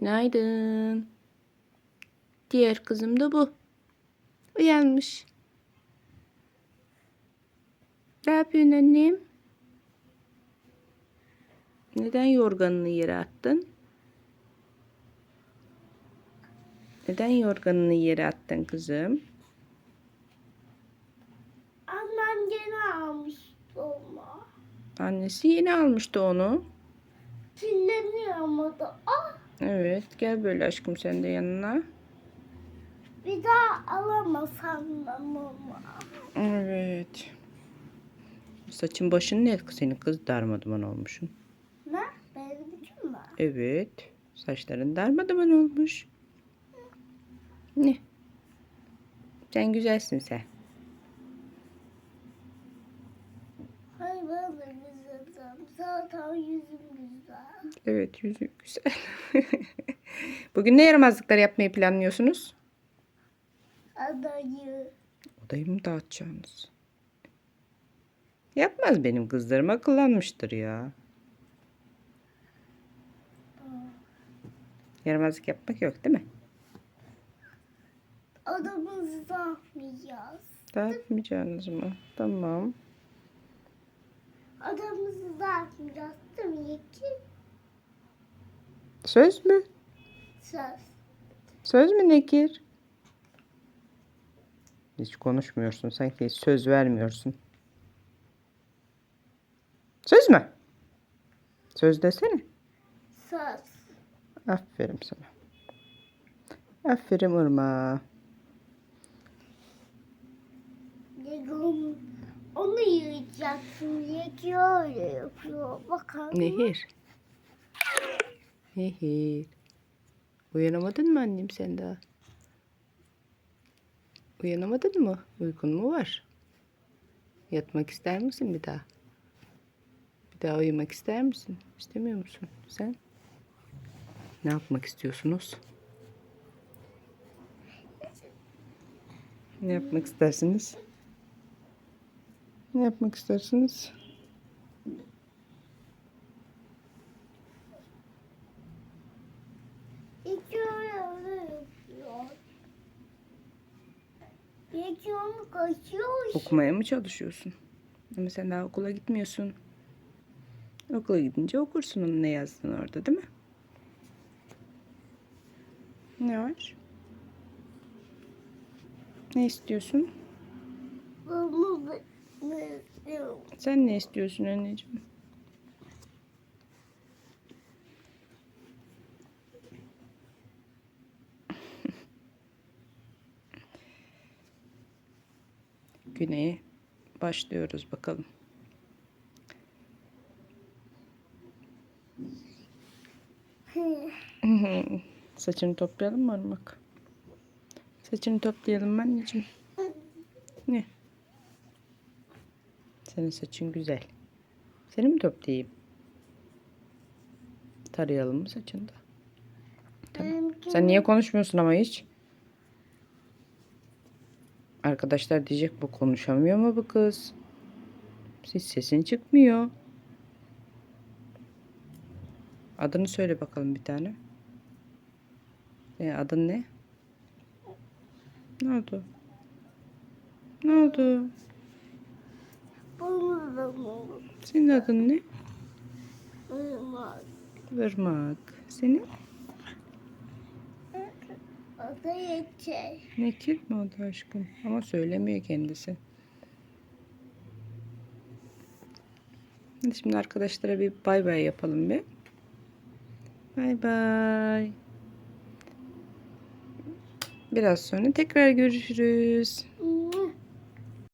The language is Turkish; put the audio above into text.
Günaydın. Diğer kızım da bu. Uyanmış. Ne yapıyorsun annem? Neden yorganını yere attın? Neden yorganını yere attın kızım? Annem gene almış onu. Annesi yeni almıştı onu. Kirleniyor ama da. Ah Evet, gel böyle aşkım sen de yanına. bir daha alamasam ben onu. Evet. Saçın başın ne senin kız darmaduman olmuşsun. Ne? Benim için mi? Evet. Saçların darmaduman olmuş. Ne? Sen güzelsin sen. Evet yüzü güzel. Bugün ne yaramazlıklar yapmayı planlıyorsunuz? Adayı. Odayı mı dağıtacaksınız? Yapmaz benim kızlarım akıllanmıştır ya. Yaramazlık yapmak yok değil mi? Adamızı da yapmayacağız. Dağıtmayacaksınız mı? Tamam. Adamızı da yapmayacağız değil mi? Söz mü? Söz. Söz mü Nekir? Hiç konuşmuyorsun. Sanki hiç söz vermiyorsun. Söz mü? Söz desene. Söz. Aferin sana. Aferin Irma. Onu, yiyeceksin. Yeki öyle yapıyor. Bakalım. Nehir. Nehir. Uyanamadın mı annem sen daha? Uyanamadın mı? Uykun mu var? Yatmak ister misin bir daha? Bir daha uyumak ister misin? İstemiyor musun? Sen? Ne yapmak istiyorsunuz? Ne yapmak istersiniz? Ne yapmak istersiniz? Öyle yapıyor. Yeki onu kaçıyor. Okumaya mı çalışıyorsun? Ama sen daha okula gitmiyorsun. Okula gidince okursun onun ne yazdığını orada değil mi? Ne var? Ne istiyorsun? Sen ne istiyorsun anneciğim? Güneye başlıyoruz bakalım. Saçını toplayalım mı Irmak? Saçını toplayalım mı anneciğim? Ne? Senin saçın güzel. Seni mi toplayayım? Tarayalım mı saçını da? Tamam. Sen niye konuşmuyorsun ama hiç? Arkadaşlar diyecek bu konuşamıyor mu bu kız? Hiç sesin çıkmıyor. Adını söyle bakalım bir tane. E, adın ne? Ne oldu? Ne oldu? Senin adın ne? Irmak. Irmak. Senin? O da yeter. Nekir mi o da aşkım? Ama söylemiyor kendisi. Şimdi arkadaşlara bir bay bay yapalım bir. Bay bay. Biraz sonra tekrar görüşürüz.